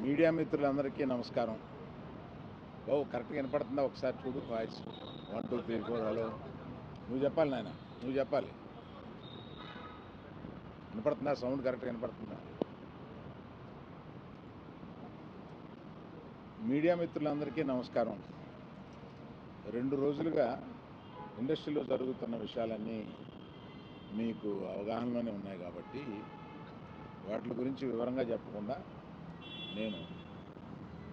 Media మిత్రులందరికీ నమస్కారం. బాబు కరెక్ట్గా వినపడుతుందా? ఒకసారి చూడు voice. One two three four hello. నువ్వు చెప్పాలి నాయన నువ్వు చెప్పాలి. వినపడుతుందా? సౌండ్ కరెక్ట్గా వినపడుతుందా? మీడియా మిత్రులందరికీ నమస్కారం. రెండు రోజులుగా ఇండస్ట్రీలో జరుగుతున్న విషయాలన్నీ మీకు అవగాహనలోనే ఉన్నాయి కాబట్టి వాటి గురించి వివరంగా చెప్పకుండా నేను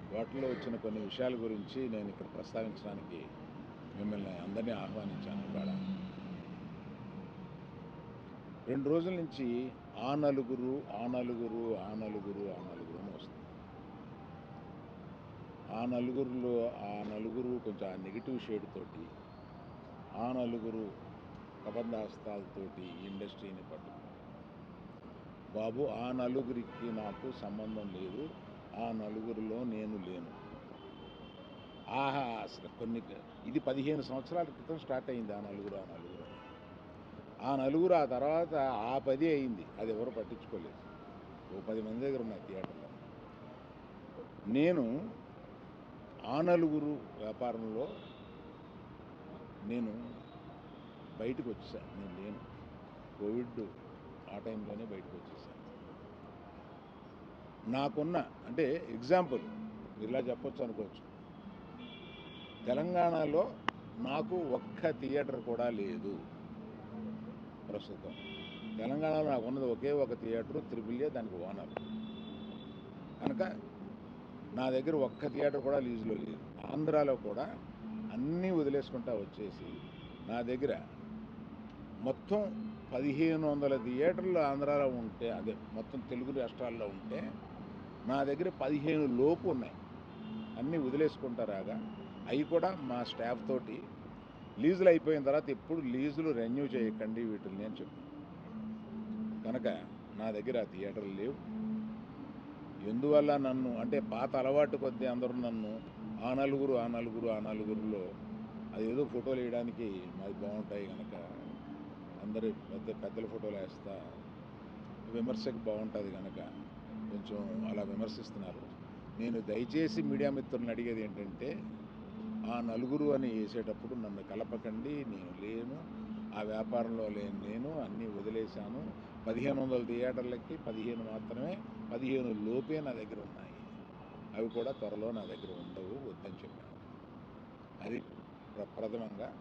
వాటిలో వచ్చిన కొన్ని విషయాల గురించి నేను ఇక్కడ ప్రస్తావించడానికి మిమ్మల్ని అందరినీ ఆహ్వానించాను ఇవాళ రెండు రోజుల నుంచి ఆ నలుగురు ఆ నలుగురు ఆ నలుగురు ఆ నలుగురు అని వస్తుంది. ఆ నలుగురులో ఆ నలుగురు కొంచెం ఆ నెగిటివ్ షేడ్ తోటి ఆ నలుగురు కబంధాస్తాలతోటి ఈ ఇండస్ట్రీని పట్టుకున్నారు. బాబు ఆ నలుగురికి నాకు సంబంధం లేదు. ఆ నలుగురిలో నేను లేను. ఆహా అసలు కొన్ని ఇది పదిహేను సంవత్సరాల క్రితం స్టార్ట్ అయింది ఆ నలుగురు ఆ నలుగురు. ఆ నలుగురు ఆ తర్వాత ఆ పది అయింది. అది ఎవరు పట్టించుకోలేదు. ఓ పది మంది దగ్గర ఉన్నాయి థియేటర్లో. నేను ఆ నలుగురు వ్యాపారంలో నేను బయటకు వచ్చేసాను నేను లేను. కోవిడ్ ఆ టైంలోనే బయటకు వచ్చేసాను నాకున్న అంటే ఎగ్జాంపుల్ ఇలా చెప్పొచ్చు అనుకోవచ్చు. తెలంగాణలో నాకు ఒక్క థియేటర్ కూడా లేదు ప్రస్తుతం. తెలంగాణలో నాకు ఉన్నది ఒకే ఒక థియేటర్ త్రిపుల్ దానికి ఓనర్. కనుక నా దగ్గర ఒక్క థియేటర్ కూడా లీజులో లేదు. ఆంధ్రాలో కూడా అన్నీ వదిలేసుకుంటా వచ్చేసి నా దగ్గర మొత్తం పదిహేను వందల థియేటర్లు ఆంధ్రాలో ఉంటే అదే మొత్తం తెలుగు రాష్ట్రాల్లో ఉంటే నా దగ్గర పదిహేను లోపు ఉన్నాయి. అన్నీ వదిలేసుకుంటారాగా అవి కూడా మా స్టాఫ్ తోటి లీజులు అయిపోయిన తర్వాత ఎప్పుడు లీజులు రెన్యూ చేయకండి వీటిని అని చెప్పి. కనుక నా దగ్గర ఆ థియేటర్లు లేవు. ఎందువల్ల నన్ను అంటే పాత అలవాటు కొద్దీ అందరూ నన్ను ఆ నలుగురు ఆ నలుగురు ఆ నలుగురులో అదేదో ఫోటోలు వేయడానికి మాది బాగుంటాయి కనుక అందరు పెద్ద పెద్దల ఫోటోలు వేస్తా విమర్శకు బాగుంటుంది కనుక కొంచెం అలా విమర్శిస్తున్నారు. నేను దయచేసి మీడియా మిత్రులను అడిగేది ఏంటంటే ఆ నలుగురు అని వేసేటప్పుడు నన్ను కలపకండి నేను లేను ఆ వ్యాపారంలో లేను నేను అన్నీ వదిలేశాను. పదిహేను వందల థియేటర్లకి పదిహేను మాత్రమే పదిహేను లోపే నా దగ్గర ఉన్నాయి. అవి కూడా త్వరలో నా దగ్గర ఉండవు వద్దని చెప్పాను. అది ప్ర- ప్రథమంగా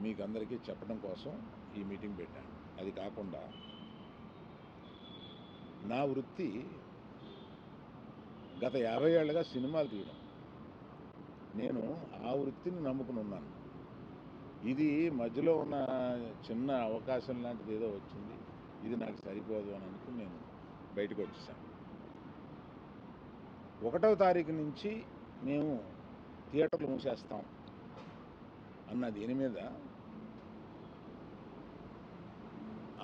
మీకు అందరికీ చెప్పడం కోసం ఈ మీటింగ్ పెట్టాను. అది కాకుండా నా వృత్తి గత యాభై ఏళ్ళుగా సినిమాలు తీయడం. నేను ఆ వృత్తిని నమ్ముకుని ఉన్నాను ఇది మధ్యలో ఉన్న చిన్న అవకాశం లాంటిది ఏదో వచ్చింది. ఇది నాకు సరిపోదు అని అనుకుని నేను బయటకు వచ్చేసాను. ఒకటవ తారీఖు నుంచి మేము థియేటర్లు మూసేస్తాం అన్న దీని మీద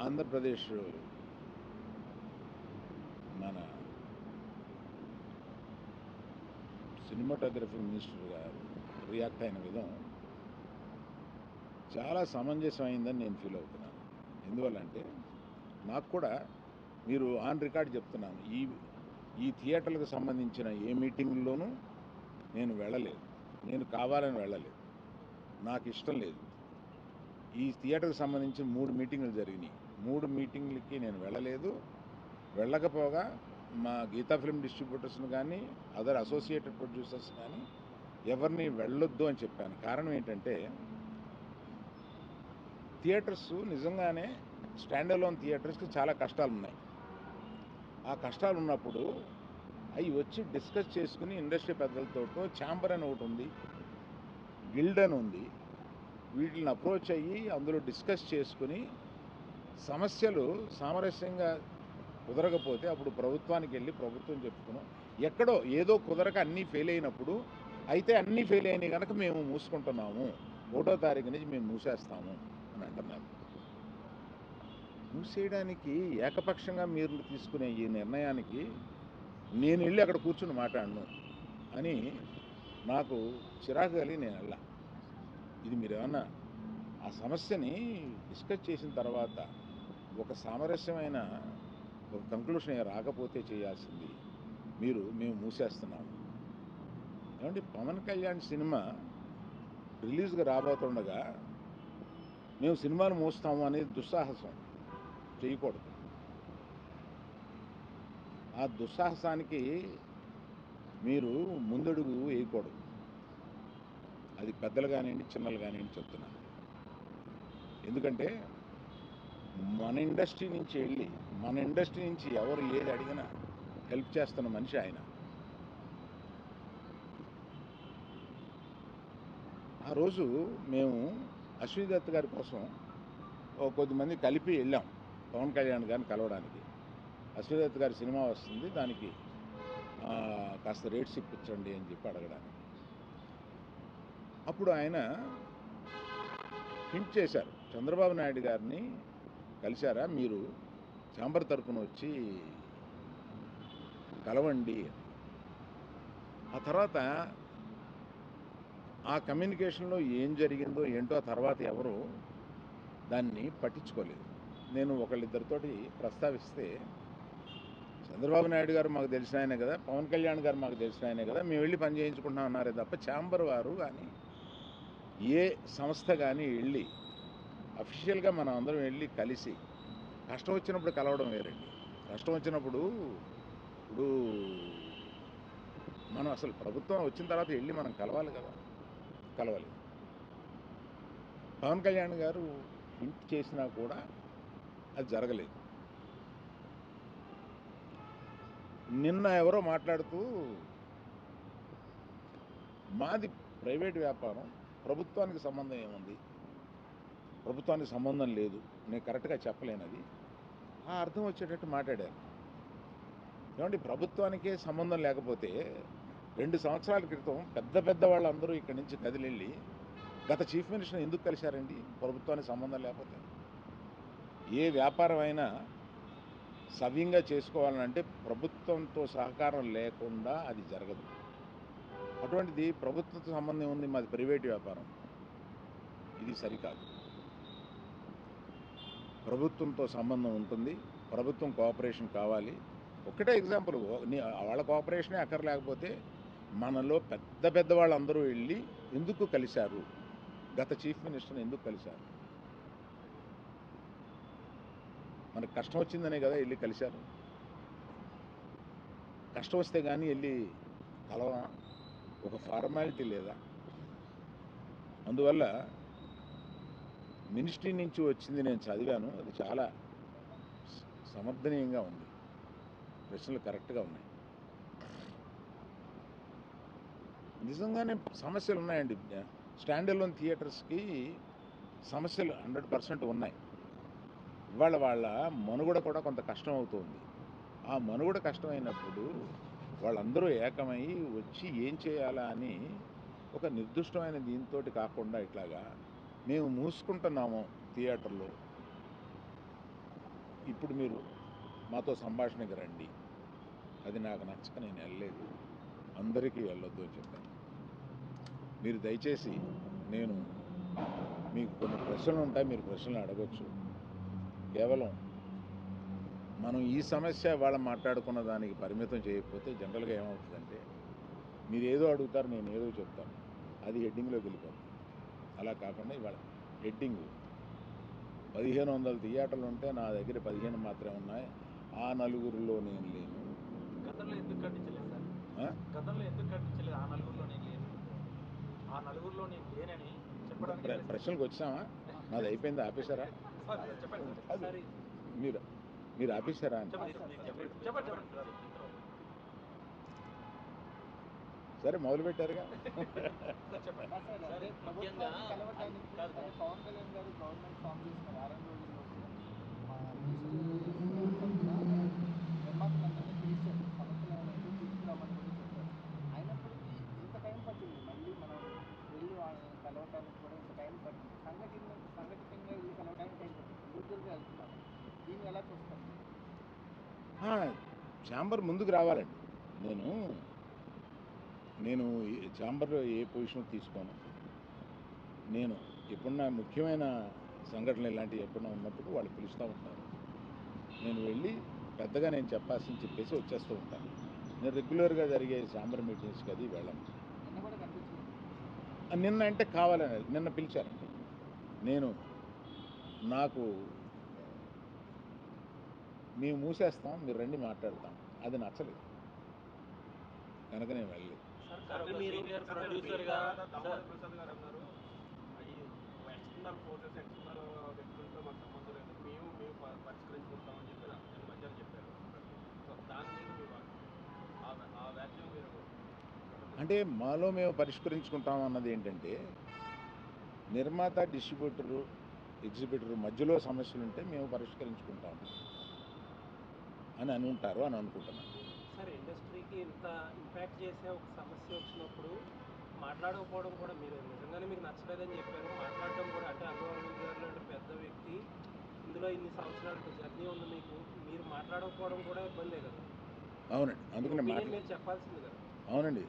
ఆంధ్రప్రదేశ్ మన సినిమాటోగ్రఫీ మినిస్టర్ గారు రియాక్ట్ అయిన విధం చాలా సమంజసమైందని నేను ఫీల్ అవుతున్నాను. ఎందువల్లంటే నాకు కూడా మీరు ఆన్ రికార్డ్ చెప్తున్నాను ఈ ఈ థియేటర్లకు సంబంధించిన ఏ మీటింగ్లోనూ నేను వెళ్ళలేదు. నేను కావాలని వెళ్ళలేదు. నాకు ఇష్టం లేదు. ఈ థియేటర్కి సంబంధించి మూడు మీటింగ్లు జరిగినాయి. మూడు మీటింగ్లకి నేను వెళ్ళలేదు. వెళ్ళకపోగా మా గీతా ఫిల్మ్ డిస్ట్రిబ్యూటర్స్ని కానీ అదర్ అసోసియేటెడ్ ప్రొడ్యూసర్స్ కానీ ఎవరిని వెళ్ళొద్దు అని చెప్పాను. కారణం ఏంటంటే థియేటర్స్ నిజంగానే స్టాండ్ అలోన్ థియేటర్స్కి చాలా కష్టాలు ఉన్నాయి ఆ కష్టాలు ఉన్నప్పుడు అవి వచ్చి డిస్కస్ చేసుకుని ఇండస్ట్రీ పెద్దలతో ఛాంబర్ అని ఒకటి ఉంది గిల్డ్ అని ఉంది వీటిని అప్రోచ్ అయ్యి అందులో డిస్కస్ చేసుకుని సమస్యలు సామరస్యంగా కుదరకపోతే అప్పుడు ప్రభుత్వానికి వెళ్ళి ప్రభుత్వం చెప్పుకున్నాం. ఎక్కడో ఏదో కుదరక అన్నీ ఫెయిల్ అయినప్పుడు అయితే అన్నీ ఫెయిల్ అయినాయి కనుక మేము మూసుకుంటున్నాము. ఒకటో తారీఖు నుంచి మేము మూసేస్తాము అని అంటున్నారు. మూసేయడానికి ఏకపక్షంగా మీరు తీసుకునే ఈ నిర్ణయానికి నేను వెళ్ళి అక్కడ కూర్చుని మాట్లాడను అని నాకు చిరాకు కలిగి నేను వెళ్ళా. ఇది మీరు ఏమన్నా ఆ సమస్యని డిస్కస్ చేసిన తర్వాత ఒక సామరస్యమైన ఒక కంక్లూషన్ రాకపోతే చేయాల్సింది. మీరు మేము మూసేస్తున్నాము. ఏమంటే పవన్ కళ్యాణ్ సినిమా రిలీజ్గా రాబోతుండగా మేము సినిమాలు మూస్తాము అనేది దుస్సాహసం. చేయకూడదు. ఆ దుస్సాహసానికి మీరు ముందడుగు వేయకూడదు. అది పెద్దలు కానివ్వండి చిన్నలు కానివ్వండి చెప్తున్నాను. ఎందుకంటే మన ఇండస్ట్రీ నుంచి వెళ్ళి మన ఇండస్ట్రీ నుంచి ఎవరు ఏది అడిగినా హెల్ప్ చేస్తున్న మనిషి ఆయన. ఆ రోజు మేము అశ్విని దత్ గారి కోసం ఓ కొద్దిమంది కలిపి వెళ్ళాం పవన్ కళ్యాణ్ గారిని కలవడానికి. అశ్విని దత్ గారి సినిమా వస్తుంది దానికి కాస్త రేట్స్ ఇప్పించండి అని చెప్పి అడగడానికి. అప్పుడు ఆయన హింట్ చేశారు చంద్రబాబు నాయుడు గారిని కలిశారా? మీరు చాంబర్ తరపున వచ్చి కలవండి ఆ తర్వాత ఆ కమ్యూనికేషన్లో ఏం జరిగిందో ఏంటో ఆ తర్వాత ఎవరు దాన్ని పట్టించుకోలేదు. నేను ఒకళ్ళిద్దరితోటి ప్రస్తావిస్తే చంద్రబాబు నాయుడు గారు మాకు తెలిసిన ఆయనే కదా పవన్ కళ్యాణ్ గారు మాకు తెలిసిన ఆయనే కదా మేము వెళ్ళి పని చేయించుకుంటున్నాం అన్నారే తప్ప ఛాంబర్ వారు కానీ ఏ సంస్థ కానీ వెళ్ళి అఫీషియల్గా మనం అందరం వెళ్ళి కలిసి కష్టం వచ్చినప్పుడు కలవడం వేరండి. కష్టం వచ్చినప్పుడు ఇప్పుడు మనం అసలు ప్రభుత్వం వచ్చిన తర్వాత వెళ్ళి మనం కలవాలి కదా. కలవాలి. పవన్ కళ్యాణ్ గారు హింట్ చేసినా కూడా అది జరగలేదు. నిన్న ఎవరో మాట్లాడుతూ మాది ప్రైవేట్ వ్యాపారం ప్రభుత్వానికి సంబంధం ఏముంది? ప్రభుత్వానికి సంబంధం లేదు. నేను కరెక్ట్గా చెప్పలేను అది. ఆ అర్థం వచ్చేటట్టు మాట్లాడారు. ఏమండి ప్రభుత్వానికే సంబంధం లేకపోతే రెండు సంవత్సరాల క్రితం పెద్ద పెద్ద వాళ్ళందరూ ఇక్కడి నుంచి కదిలెళ్ళి గత చీఫ్ మినిస్టర్ ఎందుకు కలిశారండి? ప్రభుత్వానికి సంబంధం లేకపోతే. ఏ వ్యాపారం అయినా సవ్యంగా చేసుకోవాలంటే ప్రభుత్వంతో సహకారం లేకుండా అది జరగదు. అటువంటిది ప్రభుత్వంతో సంబంధం ఉంది మాది ప్రైవేట్ వ్యాపారం. ఇది సరికాదు. ప్రభుత్వంతో సంబంధం ఉంటుంది. ప్రభుత్వం కోఆపరేషన్ కావాలి. ఒకటే ఎగ్జాంపుల్ నీ- వాళ్ళ కోఆపరేషనే అక్కర్లేకపోతే మనలో పెద్ద పెద్ద వాళ్ళందరూ వెళ్ళి ఎందుకు కలిశారు? గత చీఫ్ మినిస్టర్ని ఎందుకు కలిశారు? మనకు కష్టం వచ్చిందనే కదా వెళ్ళి కలిశారు. కష్టం వస్తే కానీ వెళ్ళి కలవా ఒక ఫార్మాలిటీ లేదా? అందువల్ల మినిస్ట్రీ నుంచి వచ్చింది నేను చదివాను. అది చాలా సమర్థనీయంగా ఉంది. ప్రశ్నలు కరెక్ట్గా ఉన్నాయి. నిజంగానే సమస్యలు ఉన్నాయండి. స్టాండ్ థియేటర్స్కి సమస్యలు హండ్రెడ్ పర్సెంట్ ఉన్నాయి. ఇవాళ వాళ్ళ మనుగడ కూడా కొంత కష్టం అవుతుంది. ఆ మనుగడ కష్టమైనప్పుడు వాళ్ళందరూ ఏకమై వచ్చి ఏం చేయాలా అని ఒక నిర్దిష్టమైన దీంతో కాకుండా ఇట్లాగా మేము మూసుకుంటున్నాము థియేటర్లో. ఇప్పుడు మీరు మాతో సంభాషణకి రండి. అది నాకు నచ్చక నేను వెళ్ళలేదు. అందరికీ వెళ్ళొద్దు అని చెప్పాను. మీరు దయచేసి నేను మీకు కొన్ని ప్రశ్నలు ఉంటాయి మీరు ప్రశ్నలు అడగొచ్చు. కేవలం మనం ఈ సమస్య వాళ్ళ మాట్లాడుకున్న దానికి పరిమితం చేయకపోతే జనరల్గా ఏమవుతుందంటే మీరు ఏదో అడుగుతారు నేను ఏదో చెప్తాను. అది హెడ్డింగ్లోకి వెళ్ళిపోతుంది. అలా కాకుండా ఇవాళ హెడ్డింగ్. పదిహేను వందల థియేటర్లు ఉంటే నా దగ్గర పదిహేను మాత్రమే ఉన్నాయి. ఆ నలుగురిలో నేను లేను. గతంలో ఎందుకు ఖండించలేదు సార్? ఆ? గతంలో ఎందుకు ఖండించలేదు ఆ నలుగురిలో నేను లేను. ఆ నలుగురిలో నేను లేనని చెప్పడానికి ప్ర- ప్రశ్నలకు వచ్చామా నాది అయిపోయింది ఆపేశారా? మీరు మీరు ఆపేశారా అని చెప్పండి చెప్పండి సరే మొదలు పెట్టారుగా. అయినప్పటికీ ఇంత టైం పట్టింది మళ్ళీ మనం వెళ్ళి వాళ్ళని కలవటానికి కూడా ఇంత టైం పట్టింది. సంఘటన సంఘటితంగా వెళ్ళి కలవడానికి టైం పట్టింది. దీన్ని ఎలా ఛాంబర్ ముందుకు రావాలండి. నేను నేను ఈ ఛాంబర్లో ఏ పొజిషన్ తీసుకోను. నేను ఎప్పుడన్నా ముఖ్యమైన సంఘటనలు ఇలాంటివి ఎప్పుడన్నా ఉన్నప్పుడు వాళ్ళు పిలుస్తూ ఉంటారు. నేను వెళ్ళి పెద్దగా నేను చెప్పాల్సింది చెప్పేసి వచ్చేస్తూ ఉంటాను. నేను రెగ్యులర్గా జరిగే ఛాంబర్ మీటింగ్స్కి అది వెళ్ళను. నిన్న అంటే కావాలని నిన్న పిలిచారండి. నేను నాకు మేము మూసేస్తాం మీరు రండి మాట్లాడతాం. అది నచ్చలేదు. కనుక నేను వెళ్ళలేదు. సార్ సార్ ఒక మీరు senior సార్ producer మీరు గా దామోదర్ సార్? ప్రసాద్ గారు అన్నారు. ఈ ఎక్స్టర్నల్ ఫోర్సెస్ ఎక్స్టర్నల్ వ్యక్తులతో మాకు సంబంధం లేదు మేము మేము ప- పరిష్కరించుకుంటామని చెప్పి నిన్న మధ్యాహ్నం చెప్పారు. సో దాని మీద మీ వా- ఆ వ్య- ఆ వ్యాఖ్యం మీరు అంటే మాలో మేము పరిష్కరించుకుంటాం అన్నది ఏంటంటే నిర్మాత డిస్ట్రిబ్యూటరు ఎగ్జిబ్యూటర్ మధ్యలో సమస్యలు ఉంటే మేము పరిష్కరించుకుంటాం అని అని ఉంటారు అని అనుకుంటున్నాను. సార్ ఇండస్ట్రీకి ఇంత ఇంపాక్ట్ చేసే ఒక సమస్య వచ్చినప్పుడు మాట్లాడకపోవడం కూడా మీరు నిజంగానే మీకు నచ్చలేదని చెప్పారు. మాట్లాడడం కూడా అంటే అరవింద్ గారు లాంటి పెద్ద వ్యక్తి ఇందులో ఇన్ని సంవత్సరాల జర్నీ ఉంది మీకు. మీరు మాట్లాడకపోవడం కూడా ఇబ్బందే కదా. అవునండి. అందుకని మీరు చెప్పాల్సింది కదా. అవునండి.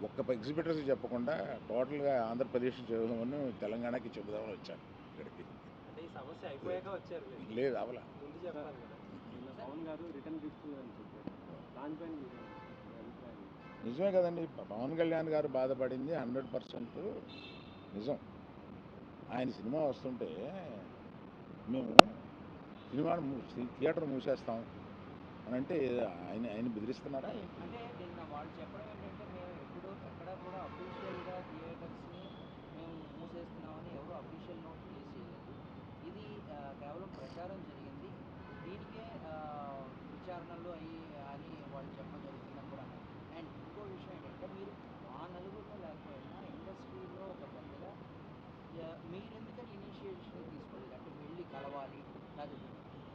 ఒక్క ఎగ్జిబిటర్స్ చెప్పకుండా టోటల్గా ఆంధ్రప్రదేశ్ చెబుదామని తెలంగాణకి చెబుదామని వచ్చాను ఇక్కడికి. అంటే ఈ సమస్య అయిపోయాక వచ్చారు మీరు. లేదు అవలా. ముందు చెప్పాలి కదా. నిన్న పవన్ గారు రిటర్న్ గిఫ్ట్ నిజమే కదండి. పవన్ కళ్యాణ్ గారు బాధపడింది హండ్రెడ్ పర్సెంట్ నిజం. ఆయన సినిమా వస్తుంటే మేము సినిమాను థియేటర్ మూసేస్తాం అని అంటే ఆయన ఆయన బెదిరిస్తున్నారా? ఏంటి? అంటే నిన్న వాళ్ళు చెప్పడం ఏంటంటే మేము ఎప్పుడు ఎక్కడ కూడా అఫీషియల్గా థియేటర్స్ని మేము మూసేస్తున్నామని ఎవరు అఫీషియల్ నోట్ రిలీజ్ చేయలేదు ఇది కేవలం ప్రచారం జరిగింది. దీనికే విచారణలు అయ్యి వాళ్ళు చెప్పడం జరుగుతుందని కూడా అన్నారు. అండ్ ఇంకో విషయం ఏంటంటే మీరు ఆ నలుగురిలో లేకపోయినా ఇండస్ట్రీలో ఒక పెద్దగా మీరు ఎందుకని ఇనిషియేషన్ తీసుకోలేదు? అంటే వెళ్ళి కలవాలి కాదు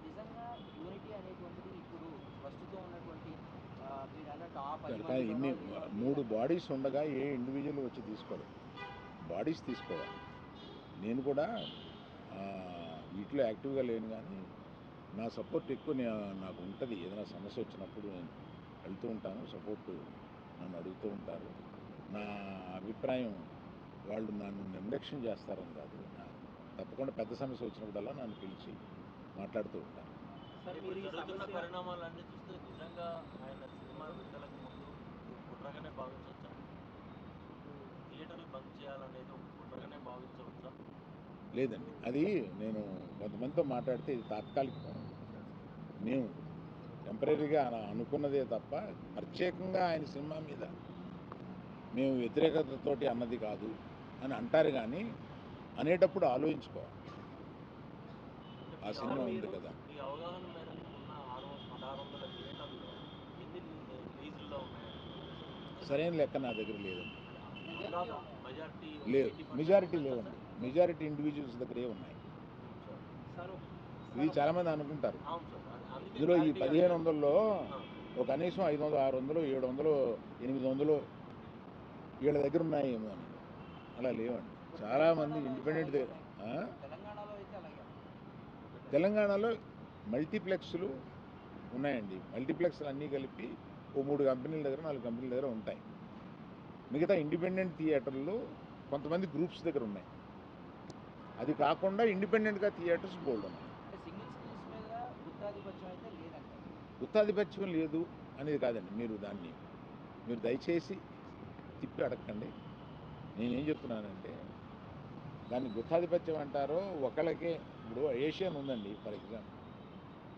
నిజంగా యూనిటీ అనేటువంటిది ఇప్పుడు ప్రస్తుతం ఉన్నటువంటి మీరు అన్నట్టు ఆ పది లేదా మూడు బాడీస్ ఉండగా ఏ ఇండివిజువల్ వచ్చి తీసుకోలేదు. బాడీస్ తీసుకోవాలి. నేను కూడా వీటిలో యాక్టివ్గా లేను కానీ నా సపోర్ట్ ఎక్కువ నే- నాకు ఉంటుంది. ఏదైనా సమస్య వచ్చినప్పుడు నేను వెళ్తూ ఉంటాను. సపోర్ట్ నన్ను అడుగుతూ ఉంటారు. నా అభిప్రాయం వాళ్ళు నన్ను నిర్లక్ష్యం చేస్తారని కాదు. తప్పకుండా పెద్ద సమస్య వచ్చినప్పుడల్లా నన్ను పిలిచి మాట్లాడుతూ ఉంటాను పరిణామాలన్నీ చూస్తే నిజంగా ఆయన సినిమా విడుదలకు ముందు ఒక కుట్రగానే భావించవచ్చా? థియేటర్లు బంద్ చేయాలనేది ఒక కుట్రగానే భావించవచ్చా? లేదండి. అది నేను కొంతమందితో మాట్లాడితే ఇది తాత్కాలికం మేము టెంపరీగా అలా అనుకున్నదే తప్ప ప్రత్యేకంగా ఆయన సినిమా మీద మేము వ్యతిరేకతతోటి అన్నది కాదు అని అంటారు కానీ అనేటప్పుడు ఆలోచించుకోవాలి. ఆ సినిమా ఉంది కదా. సరైన లెక్క నా దగ్గర లేదండి. లేదు. మెజారిటీ లేవండి. మెజారిటీ ఇండివిజువల్స్ దగ్గరే ఉన్నాయి. సార్ ఇది చాలామంది అనుకుంటారు. ఇందులో ఈ పదిహేను. వందల్లో. ఒక కనీసం ఐదు వందలు ఆరు వందలు ఏడు వందలు ఎనిమిది వందలు వీళ్ళ దగ్గర ఉన్నాయేమో అని. అలా లేవండి. చాలామంది ఇండిపెండెంట్ దగ్గర ఆ? తెలంగాణలో అయితే అలాగే. తెలంగాణలో మల్టీప్లెక్స్లు ఉన్నాయండి. మల్టీప్లెక్స్లు అన్నీ కలిపి ఓ మూడు కంపెనీల దగ్గర నాలుగు కంపెనీల దగ్గర ఉంటాయి. మిగతా ఇండిపెండెంట్ థియేటర్లు కొంతమంది గ్రూప్స్ దగ్గర ఉన్నాయి. అది కాకుండా ఇండిపెండెంట్గా థియేటర్స్ బోల్డ్ ఉన్నాయి గుత్తాధిపత్యం లేదు అనేది కాదండి మీరు దాన్ని. మీరు దయచేసి తిప్పి అడగండి నేనేం చెప్తున్నానంటే దాన్ని గుత్తాధిపత్యం అంటారో ఒకళ్ళకే ఇప్పుడు ఏషియన్ ఉందండి for example.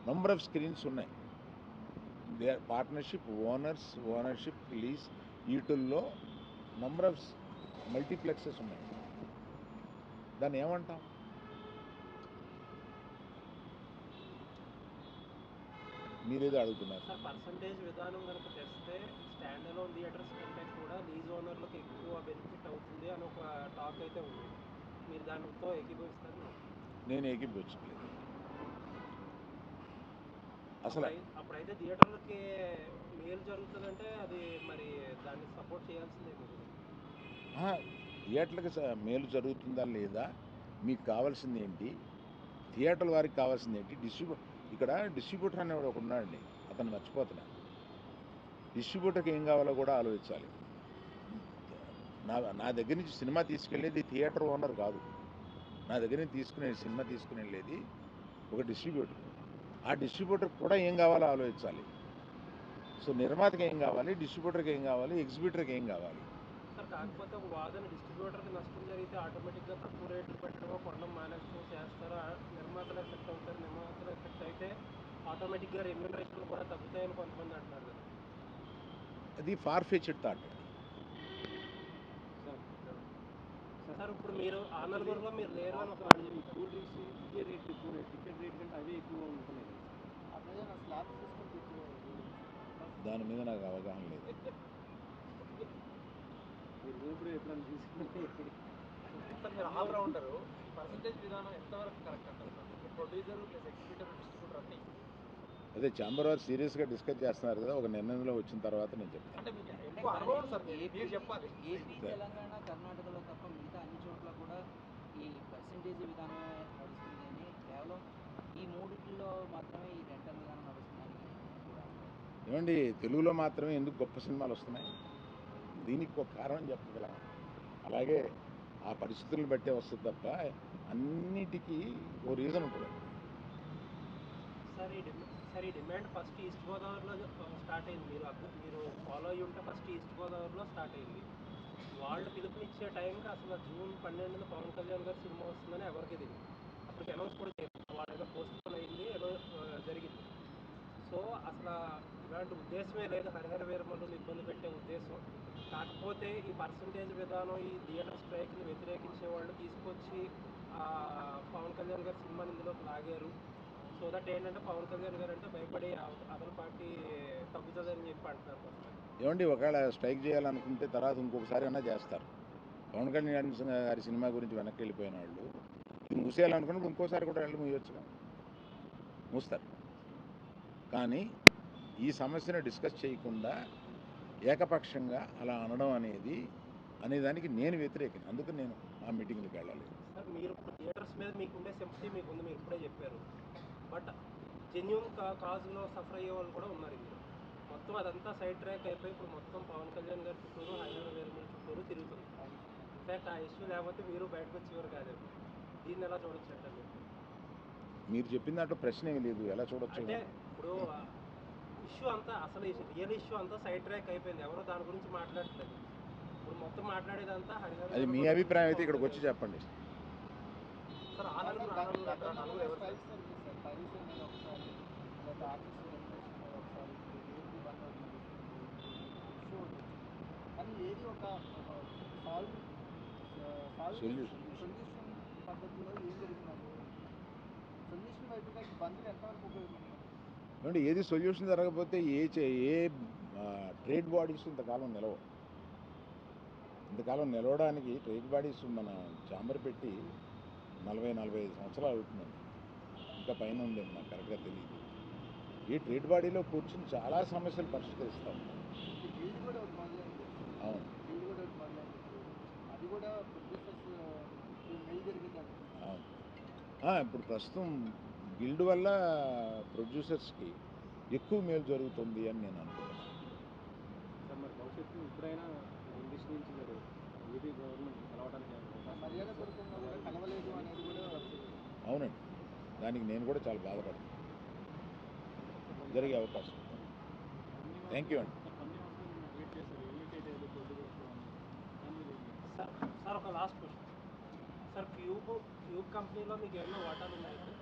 Number of screens ఉన్నాయి. They partnership owners ownership lease వీటిల్లో నంబర్ ఆఫ్ మల్టీప్లెక్సెస్ ఉన్నాయి. దాన్ని ఏమంటాం మీరేదో అడుగుతున్నారు. సార్ పర్సంటేజ్ విధానం కనుక తెస్తే స్టాండ్ అలోన్ థియేటర్స్ కంటే కూడా లీజ్ ఓనర్లకు ఎక్కువ బెనిఫిట్ అవుతుంది అని ఒక టాక్ అయితే ఉంది. మీరు దానితో ఏకీభవిస్తారు? నేను ఏకీపించలేదు అసలు అప్పుడై- అప్పుడైతే థియేటర్లకి మేలు జరుగుతుందంటే అది మరి దాన్ని సపోర్ట్ చేయాల్సిందే మీరు. థియేటర్లకు స- మేలు జరుగుతుందా లేదా? మీకు కావాల్సింది ఏంటి? థియేటర్ వారికి కావాల్సింది ఏంటి? డిస్ట్రిబ్యూ ఇక్కడ డిస్ట్రిబ్యూటర్ అనేవాడు ఒక ఉన్నాడండి. అతను మర్చిపోతున్నాను డిస్ట్రిబ్యూటర్కి ఏం కావాలో కూడా ఆలోచించాలి. నా నా దగ్గర నుంచి సినిమా తీసుకెళ్ళేది థియేటర్ ఓనర్ కాదు. నా దగ్గర నుంచి తీసుకునే సినిమా తీసుకుని వెళ్ళేది ఒక డిస్ట్రిబ్యూటర్. ఆ డిస్ట్రిబ్యూటర్ కూడా ఏం కావాలో ఆలోచించాలి. సో నిర్మాతకి ఏం కావాలి? డిస్ట్రిబ్యూటర్కి ఏం కావాలి? ఎగ్జిబిటర్కి ఏం కావాలి? కాకపోతే ఒక వాదన డిస్ట్రిబ్యూటర్కి నష్టం జరిగితే ఆటోమేటిక్గా తక్కువ రేట్లు పెట్టడమో కొనడం మానేస్తూ చేస్తారో? నిర్మాతలు ఎఫెక్ట్ అవుతారు నిర్మాతలు ఎఫెక్ట్ అయితే ఆటోమేటిక్గా రెమ్యూనరేషన్ కూడా తగ్గుతాయని కొంతమంది అంటున్నారు. కదా అది ఫార్ ఫెచ్డ్ థాట్ సార్ ఇప్పుడు మీరు ఆ నలుగురిలో మీరు లేరు అని ఒక కూల్ డ్రింక్స్ ఇదే రేట్ ఎక్కువ రేట్ టికెట్ రేట్ కంటే అవే ఎక్కువ ఉంటున్నాయి. ఎక్కువ దాని మీద నాకు అవగాహన లేదు. మీరు ఉన్నప్పుడు ఎప్పుడైనా తీసుకుంటే ఈ పర్సంటేజ్ విధానం ఎంతవరకు కరెక్ట్ అంటారు? Sir producer plus exhibitor distributor అన్నీ? అదే ఛాంబర్ వారు సీరియస్గా డిస్కస్ చేస్తున్నారు కదా ఒక నిర్ణయంలో వచ్చిన తర్వాత నేను చెప్తాను. ఏపీ తెలంగాణ కర్ణాటకలో తప్ప మిగతా అన్ని చోట్ల కూడా ఈ పర్సంటేజ్ విధానమే నడుస్తుంది అని కేవలం ఈ మూడిట్లో మాత్రమే ఈ రెంటల్ విధానం నడుస్తుందని. ఏమండి తెలుగులో మాత్రమే ఎందుకు గొప్ప సినిమాలు వస్తున్నాయి? దీనికి ఒక కారణం చెప్పగలం అలాగే ఆ పరిస్థితులను బట్టే వస్తుంది తప్ప అన్నిటికీ ఓ రీజన్ ఉంటుంది. సార్ ఈ డిమాండ్ సార్ ఈ డిమాండ్ ఫస్ట్ ఈస్ట్ గోదావరిలో స్టార్ట్ అయింది. మీరు అక్కడ మీరు ఫాలో అయ్యి ఉంటే ఫస్ట్ ఈస్ట్ గోదావరిలో స్టార్ట్ అయింది. వాళ్ళు పిలుపునిచ్చే టైంకి అసలు జూన్ పన్నెండున పవన్ కళ్యాణ్ గారు సినిమా వస్తుందని ఎవరికి తెలియదు అప్పటికి అనౌన్స్ కూడా చేయలేదు. వాళ్ళ ఏదో పోస్ట్ అయింది ఏదో జరిగింది. సో అసలు ఇలాంటి ఉద్దేశమే లేదు. హరిహర వీరమల్లుని ఇబ్బంది పెట్టే ఉద్దేశం. కాకపోతే ఈ పర్సంటేజ్ విధానం ఈ థియేటర్ స్ట్రైక్ని వ్యతిరేకించే వాళ్ళు తీసుకొచ్చి పవన్ కళ్యాణ్ గారి సినిమాని ఇందులోకి లాగారు. సో దట్ ఏంటంటే పవన్ కళ్యాణ్ గారు అంటే భయపడి అదర్ పార్టీ తగ్గుతుందని చెప్పి అంటున్నారు ఏమండి ఒకవేళ స్ట్రైక్ చేయాలనుకుంటే తర్వాత ఇంకొకసారి అన్నా చేస్తారు. పవన్ కళ్యాణ్ గారి సినిమా గురించి వెనక్కి వెళ్ళిపోయిన వాళ్ళు. ఇది మూసేయాలనుకున్నప్పుడు ఇంకోసారి కూడా వెళ్ళి మూయొచ్చుగా. మూస్తారు. కానీ ఈ సమస్యను డిస్కస్ చేయకుండా ఏకపక్షంగా అలా అనడం అనేది అనేదానికి నేను వ్యతిరేకం అందుకని నేను ఆ మీటింగ్కి వెళ్ళాలి సార్ మీరు మీద మీకు ఉండే సింపతి మీకు ఉంది మీరు ఇప్పుడే చెప్పారు. బట్ జెన్యున్ కా కాజ్లో సఫర్ అయ్యే వాళ్ళు కూడా ఉన్నారు ఇందులో. మొత్తం అదంతా సైడ్ ట్రాక్ అయిపోయి ఇప్పుడు మొత్తం పవన్ కళ్యాణ్ గారి చుట్టూరు హరిహర వేరుమల చుట్టూరు తిరుగుతుంది. ఇన్ఫాక్ట్ ఆ ఇష్యూ లేకపోతే మీరు బయటకు వచ్చేవారు కాదేమో దీన్ని ఎలా చూడొచ్చు అంటే మీరు? చెప్పిన దాంట్లో ప్రశ్న ఏమీ లేదు. ఎలా చూడొచ్చు? అంటే ఇప్పుడు ఇష్యూ అంతా అసలు రియల్ ఇష్యూ అంతా సైడ్ ట్రాక్ అయిపోయింది ఎవరో దాని గురించి మాట్లాడట్లేదు ఇప్పుడు మొత్తం మాట్లాడేదంతా హరిహర అది మీ అభిప్రాయం అయితే ఇక్కడికి వచ్చి చెప్పండి సార్ ఆ నలుగురు నలుగురు? నలుగురు ఎవరు సార్? కానీ ఏది ఒక సాల్వ్ Solution. సొల్యూషన్ పద్ధతిలో ఏం జరిగిందండి సొల్యూషన్ వైపుగా ఈ బంద్లు ఎంతవరకు ఉపయోగపడుతుంది ఏమంటే ఏది సొల్యూషన్ జరగకపోతే ఏ చే- ఏ ట్రేడ్ బాడీస్ ఇంతకాలం నిలవ. ఇంతకాలం నిలవడానికి ట్రేడ్ బాడీస్ మన చాంబర్ పెట్టి నలభై నలభై ఐదు సంవత్సరాలు అవుతుందండి. ఇంకా పైన ఉందేమో నాకు కరెక్ట్గా తెలియదు ఈ ట్రేడ్ బాడీలో కూర్చుని చాలా సమస్యలు పరిష్కరిస్తాం. అవును. అవును. ఇప్పుడు ప్రస్తుతం గిల్డ్ వల్ల ప్రొడ్యూసర్స్కి ఎక్కువ మేలు జరుగుతుంది అని నేను అనుకుంటున్నాను. అవునండి. దానికి నేను కూడా చాలా బాధపడుతున్నాను జరిగే అవకాశం. థ్యాంక్ యూ అండి. సార్ సార్ ఒక last question sir cube cube కంపెనీలో మీకు ఏమైనా వాటాలు ఉన్నాయి సార్?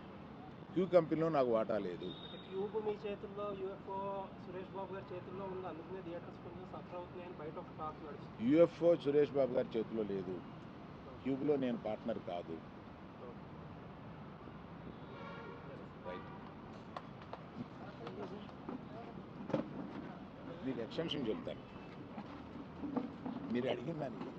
క్యూ కంపెనీలో నాకు వాటా లేదు. క్యూబ్ మీ చేతుల్లో యూఎఫ్ఓ సురేష్ బాబు గారి చేతుల్లో ఉంది? అందుకనే థియేటర్స్ కొంచెం సఫర్ అవుతున్నాయని బయట ఒక టాక్ నడుస్తుంది యుఎఫ్ఓ సురేష్ బాబు గారి చేతిలో లేదు. క్యూబ్లో నేను పార్ట్నర్ కాదు. మీకు ఎక్స్టెన్షన్ చెప్తాను. మీరు అడిగిన దానికి